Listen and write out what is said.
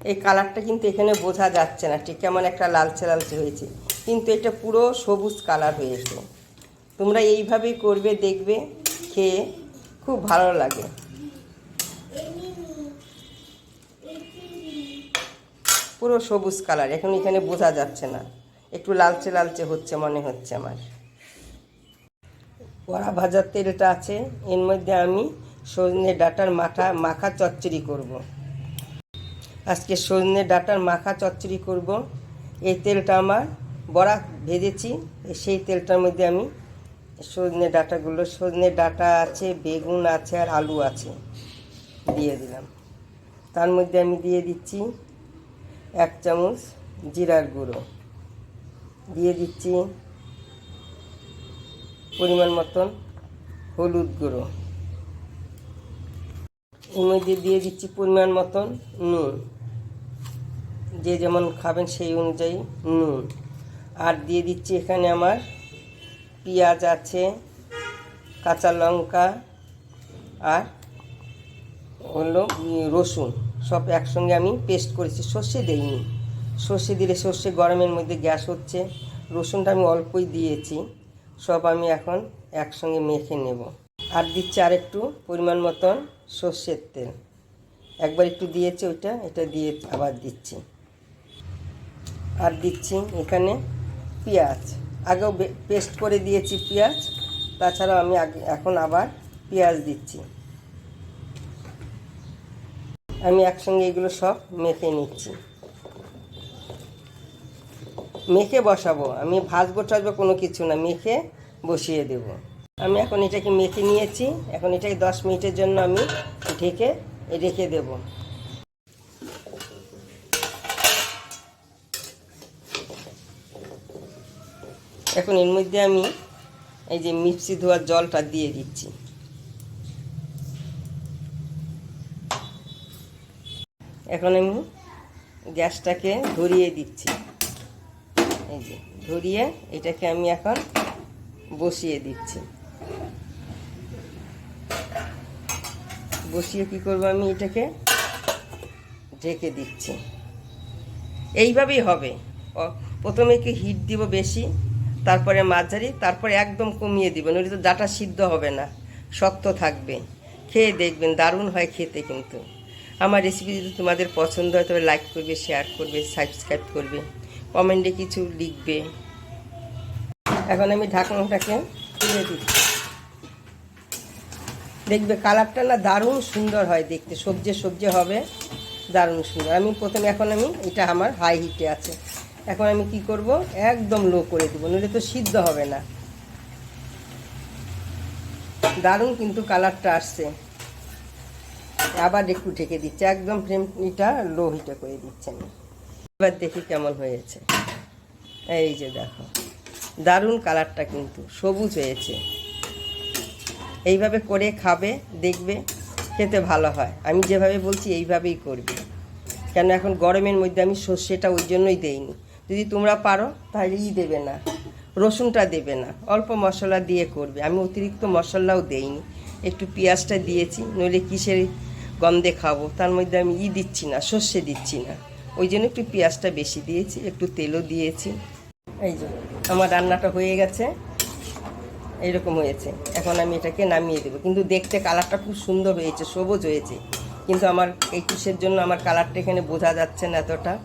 এই কালারটা কিন্তু এখানে বোঝা যাচ্ছে না, ঠিক কেমন একটা লালচে লালচে হয়েছে। কিন্তু এটা পুরো সবুজ কালার হয়েছে। তোমরা এইভাবেই করবে, দেখবে, খেয়ে খুব ভালো লাগে। পুরো সবুজ কালার, এখন এখানে বোঝা যাচ্ছে না। একটু লালচে লালচে হচ্ছে মনে হচ্ছে আমার। কড়া ভাজার তেলটা আছে, এর মধ্যে আমি সজনে ডাটার মাথা, মাখা চচ্চড়ি করব। আজকে সজনে ডাটার মাখা চচ্চড়ি করব। এই তেলটা আমার বড়া ভেজেছি, সেই তেলটার মধ্যে আমি সজনে ডাটাগুলো, সজনে ডাটা আছে, বেগুন আছে আর আলু আছে দিয়ে দিলাম। তার মধ্যে আমি দিয়ে দিচ্ছি এক চামচ জিরার গুঁড়ো। দিয়ে দিচ্ছি পরিমাণ মতন হলুদ গুঁড়ো। এর মধ্যে দিয়ে দিচ্ছি পরিমাণ মতন নুন। যে যেমন খাবেন সেই অনুযায়ী নুন। আর দিয়ে দিচ্ছি এখানে আমার পেঁয়াজ আছে, কাঁচা লঙ্কা আর হলো রসুন। সব একসঙ্গে আমি পেস্ট করেছি, সর্ষে দেইনি। সর্ষে দিলে সর্ষে গরমের মধ্যে গ্যাস হচ্ছে। রসুনটা আমি অল্পই দিয়েছি, সব আমি এখন একসঙ্গে মেখে নেব। আর দিচ্ছি আর একটু পরিমাণ মতন সর্ষের তেল। একবার একটু দিয়েছি ওইটা, এটা দিয়ে আবার দিচ্ছি। আর দিচ্ছি এখানে পেঁয়াজ। আগেও পেস্ট করে দিয়েছি পেঁয়াজ তাছাড়াও আমি এখন আবার পেঁয়াজ দিচ্ছি। আমি একসঙ্গে এগুলো সব মেখে নিচ্ছি। মেখে বসাবো, আমি ভাজবো টাজবো কোনো কিছু না, মেখে বসিয়ে দেব। আমি এখন এটাকে মেখে নিয়েছি, এখন এটাকে দশ মিনিটের জন্য আমি ঢেকে রেখে দেব। এখন এর মধ্যে আমি এই যে মিক্সি ধোয়ার জলটা দিয়ে দিচ্ছি। এখন আমি গ্যাসটাকে ধরিয়ে দিচ্ছি। এই যে ধরিয়ে এটাকে আমি এখন বসিয়ে দিচ্ছি। বসিয়ে কি করব আমি? এটাকে ঢেকে দিচ্ছি। এইভাবেই হবে। প্রথমে কি হিট দিব বেশি। তারপরে মাঝারি, তারপরে একদম কমিয়ে দিব নইলে তো ডাটা সিদ্ধ হবে না, শক্ত থাকবে। খেয়ে দেখবেন, দারুণ হয় খেতে কিন্তু। আমার রেসিপি যদি তোমাদের পছন্দ হয়, তবে লাইক করবে শেয়ার করবে সাবস্ক্রাইব করবে কমেন্টে কিছু লিখবে। এখন আমি ঢাকনাটাকে তুলে দিচ্ছি। দেখবে কালারটা না দারুণ সুন্দর হয় দেখতে। সবজি সবজি হবে, দারুণ সুন্দর। আমি প্রথমে এখন আমি, এটা আমার হাই হিটে আছে। এখন আমি কি করব? একদম লো করে দেবো, নইলে তো সিদ্ধ হবে না। দারুণ কিন্তু কালারটা আসছে। আবার একটু ঢেকে দিচ্ছে, একদম ফ্লেমটা লো হিটে করে দিচ্ছে আমি। এবার দেখি কেমন হয়েছে। এই যে দেখো, দারুণ কালারটা কিন্তু, সবুজ হয়েছে। এইভাবে করে খাবে, দেখবে, খেতে ভালো হয়। আমি যেভাবে বলছি, এইভাবেই করবে। কেন এখন গরমের মধ্যে আমি সর্ষেটা ওই জন্যই দেইনি। যদি তোমরা পারো, তাহলে ই দেবে না। রসুনটা দেবে না। অল্প মশলা দিয়ে করবে। আমি অতিরিক্ত মশলাও দেইনি। একটু পেঁয়াজটা দিয়েছি, নইলে কিসের গন্ধে খাব? তার মধ্যে আমি ই দিচ্ছি না, সর্ষে দিচ্ছি না। ওই জন্য একটু পেঁয়াজটা বেশি দিয়েছি, একটু তেলও দিয়েছি। এই যে, আমার রান্নাটা হয়ে গেছে। এইরকম হয়েছে। এখন আমি এটাকে নামিয়ে দেবো। কিন্তু দেখতে কালারটা খুব সুন্দর হয়েছে, সবুজ হয়েছে। কিন্তু আমার এই কিসের জন্য আমার কালারটা এখানে বোঝা যাচ্ছে না এতটা।